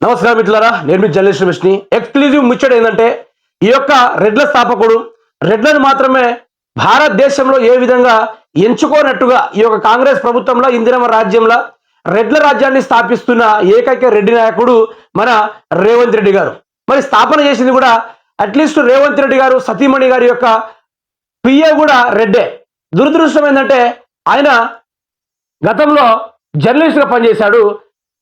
నమస్కారం మిట్లారా నేను మీ journalist మిష్ని exclusive ముచ్చట ఏంటంటే ఈ యొక్క రెడ్ల స్థాపకుడు రెడ్లను మాత్రమే భారతదేశంలో ఏ విధంగా ఎంచుకోనట్టుగా ఈ యొక్క కాంగ్రెస్ ప్రభుత్వంలో ఇందిరమ రాజ్యంలో రెడ్ల రాజ్యాన్ని స్థాపిస్తున్న ఏకైక రెడ్డి నాయకుడు మన రేవంత్ రెడ్డి గారు. మరి స్థాపన చేసింది కూడా అట్లీస్ట్ రేవంత్ రెడ్డి గారు సతీమణి గారి యొక్క పిఏ కూడా రెడ్డే. దురదృష్టం ఏంటంటే ఆయన గతంలో జర్నలిస్ట్గా పనిచేశాడు.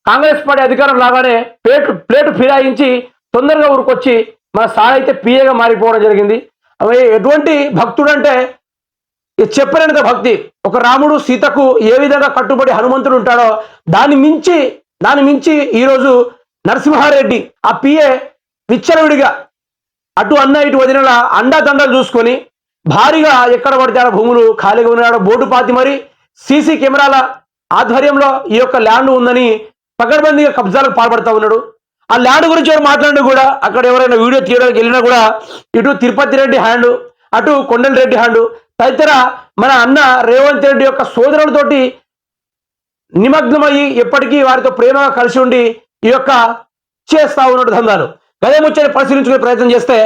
కాంగ్రెస్ పార్టీ అధికారం రాగానే ప్లేటు ప్లేటు ఫిరాయించి తొందరగా ఊరుకొచ్చి మన సార్ అయితే పిఏగా మారిపోవడం జరిగింది. అవి ఎటువంటి భక్తుడు అంటే చెప్పలేనంత భక్తి. ఒక రాముడు సీతకు ఏ విధంగా కట్టుబడి హనుమంతుడు ఉంటాడో దాన్ని మించి దాన్ని మించి ఈరోజు నరసింహారెడ్డి ఆ పిఏ విచ్చలవిడిగా అటు అన్న ఇటు వదిన అండాదండలు చూసుకొని భారీగా ఎక్కడ పడితే ఆడ భూములు ఖాళీగా ఉన్నాడు. బోర్డు పాతి మరి సీసీ కెమెరాల ఆధ్వర్యంలో ఈ యొక్క ల్యాండ్ ఉందని పకడ్బందీగా కబ్జాలకు పాల్పడతా ఉన్నాడు. ఆ ల్యాండ్ గురించి ఎవరు మాట్లాడినా కూడా అక్కడ ఎవరైనా వీడియో తీయడానికి వెళ్ళినా కూడా ఇటు తిరుపతి రెడ్డి హ్యాండ్ అటు కొండల రెడ్డి హ్యాండ్ తదితర మన అన్న రేవంత్ రెడ్డి యొక్క సోదరులతోటి నిమగ్నమయ్యి ఎప్పటికీ వారితో ప్రేమగా కలిసి ఉండి ఈ యొక్క చేస్తా ఉన్నట్టు దందాలు గదే ముచ్చని పరిశీలించుకునే ప్రయత్నం చేస్తే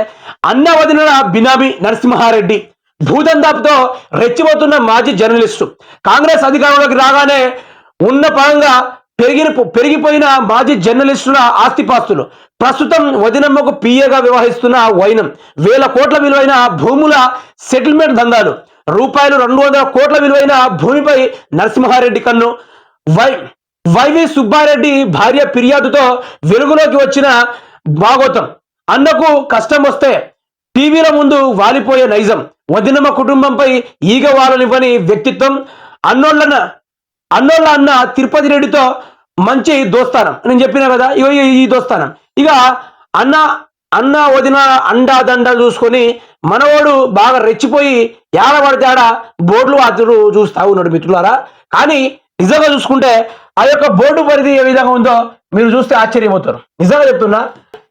అన్న వదిన బినామీ నరసింహారెడ్డి భూదందాపుతో రెచ్చిపోతున్న మాజీ జర్నలిస్టు. కాంగ్రెస్ అధికారంలోకి రాగానే ఉన్న పరంగా పెరిగిన పెరిగిపోయిన మాజీ జర్నలిస్టుల ఆస్తిపాస్తులు. ప్రస్తుతం వదినమ్మకు పిఏగా వ్యవహరిస్తున్న వైనం వేల కోట్ల విలువైన భూముల సెటిల్మెంట్ దందాలు. రూపాయలు రెండు వందల కోట్ల విలువైన భూమిపై నరసింహారెడ్డి కన్ను. వై వైవి సుబ్బారెడ్డి భార్య ఫిర్యాదుతో వెలుగులోకి వచ్చిన భాగోతం. అన్నకు కష్టం వస్తే టీవీల ముందు వాలిపోయే నైజం. వదినమ్మ కుటుంబంపై ఈగ వాలనివ్వని వ్యక్తిత్వం. అన్నోళ్ళన అన్నోళ్ళ అన్న తిరుపతి రెడ్డితో మంచి దోస్తానం. నేను చెప్పిన కదా ఇగో ఈ- దోస్తానం. ఇక అన్న అన్న వదిన అండా దండ చూసుకొని మనవాడు బాగా రెచ్చిపోయి ఏడ బోర్డులు అతడు చూస్తా ఉన్నాడు మిత్రులారా. కానీ నిజంగా చూసుకుంటే ఆ యొక్క బోర్డు పరిధి ఏ విధంగా ఉందో మీరు చూస్తే ఆశ్చర్యపోతారు నిజంగా చెప్తున్నా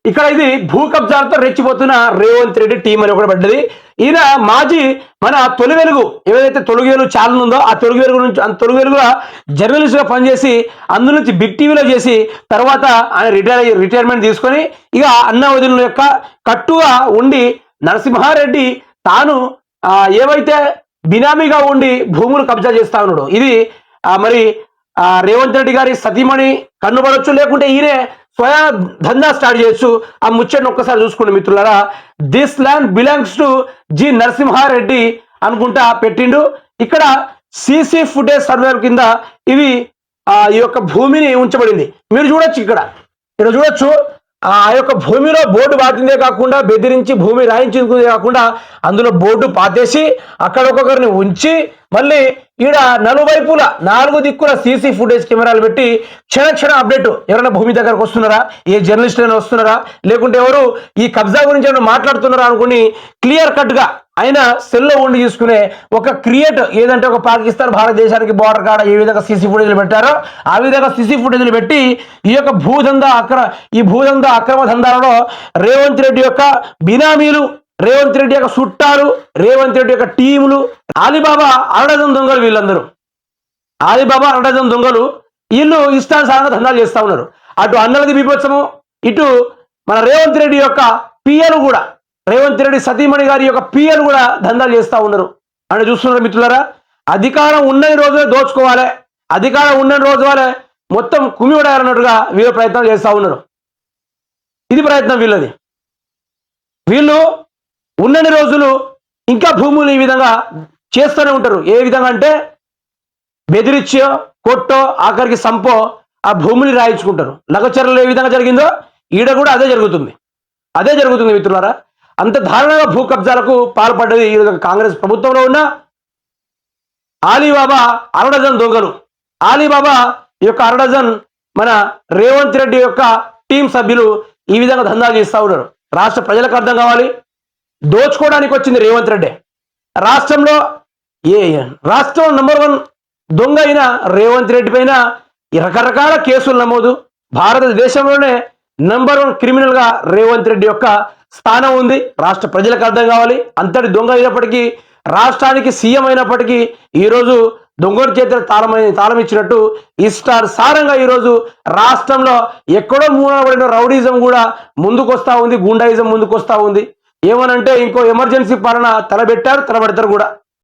ఇక్కడ ఇది భూ కబ్జాలతో రెచ్చిపోతున్న రేవంత్ రెడ్డి టీం అని ఒకటి పడ్డది. ఈయన మాజీ మన తొలి వెలుగు ఏదైతే తొలుగు వెలుగు ఛానల్ ఉందో ఆ తొలుగు వెలుగు నుంచి ఆ తొలుగు వెలుగులో జర్నలిస్ట్గా పనిచేసి అందు నుంచి బిగ్ టీవీలో చేసి తర్వాత ఆయన రిటైర్ రిటైర్మెంట్ తీసుకొని ఇక అన్న వదిన యొక్క కట్టుగా ఉండి నరసింహారెడ్డి తాను ఏవైతే బినామీగా ఉండి భూములు కబ్జా చేస్తా ఉన్నాడు ఇది మరి ఆ, రేవంత్ రెడ్డి గారి సతీమణి కన్నుపడొచ్చు లేకుంటే ఈయనే స్వయం ధందా స్టార్ట్ చేయొచ్చు ఆ ముచ్చట్ని ఒక్కసారి చూసుకోండి మిత్రులారా. This land belongs to G Narasimha Reddy అనుకుంటా పెట్టిండు. ఇక్కడ సీసీ ఫుటేజ్ సర్వే కింద ఇవి ఈ యొక్క భూమిని ఉంచబడింది. మీరు చూడొచ్చు ఇక్కడ. ఇక్కడ చూడొచ్చు ఆ యొక్క భూమిలో బోర్డు పాతిందే కాకుండా బెదిరించి భూమి రాయించిందే కాకుండా అందులో బోర్డు పాతేసి అక్కడ ఒక్కొక్కరిని ఉంచి మళ్ళీ ఈడ నలువైపుల నాలుగు దిక్కుల సీసీ ఫుటేజ్ కెమెరాలు పెట్టి క్షణ క్షణ అప్డేట్. ఎవరైనా భూమి దగ్గరకు వస్తున్నారా? ఏ జర్నలిస్ట్ అయినా వస్తున్నారా? లేకుంటే ఎవరు ఈ కబ్జా గురించి ఏమైనా మాట్లాడుతున్నారా అనుకుని క్లియర్ కట్గా ఆయన సెల్లో ఉండి చూసుకునే ఒక క్రియేట్ ఏదంటే ఒక పాకిస్తాన్ భారతదేశానికి బోర్డర్ కాడ ఏ విధంగా సీసీ ఫుటేజ్లు పెట్టారో ఆ విధంగా సీసీ ఫుటేజ్లు పెట్టి ఈ యొక్క భూదంద అక్ర ఈ భూదంద అక్రమ దందాలలో రేవంత్ రెడ్డి యొక్క బినామీలు రేవంత్ రెడ్డి యొక్క చుట్టాలు రేవంత్ రెడ్డి యొక్క టీములు ఆలిబాబా అరడజన్ దొంగలు వీళ్ళందరూ. ఆలిబాబా అరడజన్ దొంగలు వీళ్ళు ఇష్టానుసారంగా దందాలు చేస్తూ ఉన్నారు. అటు అన్నలది బీభత్సము ఇటు మన రేవంత్ రెడ్డి యొక్క పిఎలు కూడా. రేవంత్ రెడ్డి సతీమణి గారి యొక్క పిఎలు కూడా దందాలు చేస్తూ ఉన్నారు. అని చూస్తున్నారు మిత్రులారా? అధికారం ఉన్న రోజులే దోచుకోవాలి. అధికారం ఉన్న రోజు వాళ్ళే మొత్తం కుమివడాలన్నట్టుగా వీళ్ళు ప్రయత్నాలు చేస్తూ ఉన్నారు. ఇది ప్రయత్నం వీళ్ళది. వీళ్ళు ఉన్నన్ని రోజులు ఇంకా భూములు ఈ విధంగా చేస్తూనే ఉంటారు. ఏ విధంగా అంటే బెదిరిచ్చో కొట్టో ఆఖరికి సంపో ఆ భూమిని రాయించుకుంటారు. లగచర్లలో ఏ విధంగా జరిగిందో ఈడ కూడా అదే జరుగుతుంది. అదే జరుగుతుంది మిత్రులారా. అంత దారుణంగా భూ కబ్జాలకు పాల్పడ్డది ఈ కాంగ్రెస్ ప్రభుత్వంలో ఉన్న ఆలీబాబా అరడజన్ దొంగలు. ఆలీబాబా ఈ యొక్క అరడజన్ మన రేవంత్ రెడ్డి యొక్క టీం సభ్యులు ఈ విధంగా దందాలు చేస్తూ ఉన్నారు. రాష్ట్ర ప్రజలకు అర్థం కావాలి. దోచుకోవడానికి వచ్చింది రేవంత్ రెడ్డి. రాష్ట్రంలో ఏ రాష్ట్రం నెంబర్ వన్ దొంగ అయిన రేవంత్ రెడ్డి పైన రకరకాల కేసులు నమోదు. భారతదేశంలోనే నెంబర్ వన్ క్రిమినల్గా రేవంత్ రెడ్డి యొక్క స్థానం ఉంది. రాష్ట్ర ప్రజలకు అర్థం కావాలి. అంతటి దొంగ అయినప్పటికీ రాష్ట్రానికి సీఎం అయినప్పటికీ ఈరోజు దొంగోడి చేతుల తాళమై తాళం ఇచ్చినట్టు ఇష్టానుసారంగా ఈరోజు రాష్ట్రంలో ఎక్కడో మూలబడిన రౌడీజం కూడా ముందుకొస్తా ఉంది గుండాయిజం ముందుకొస్తా ఉంది. ఏమనంటే ఇంకో ఎమర్జెన్సీ పాలన తలబెట్టారు తలబెడతారు కూడా.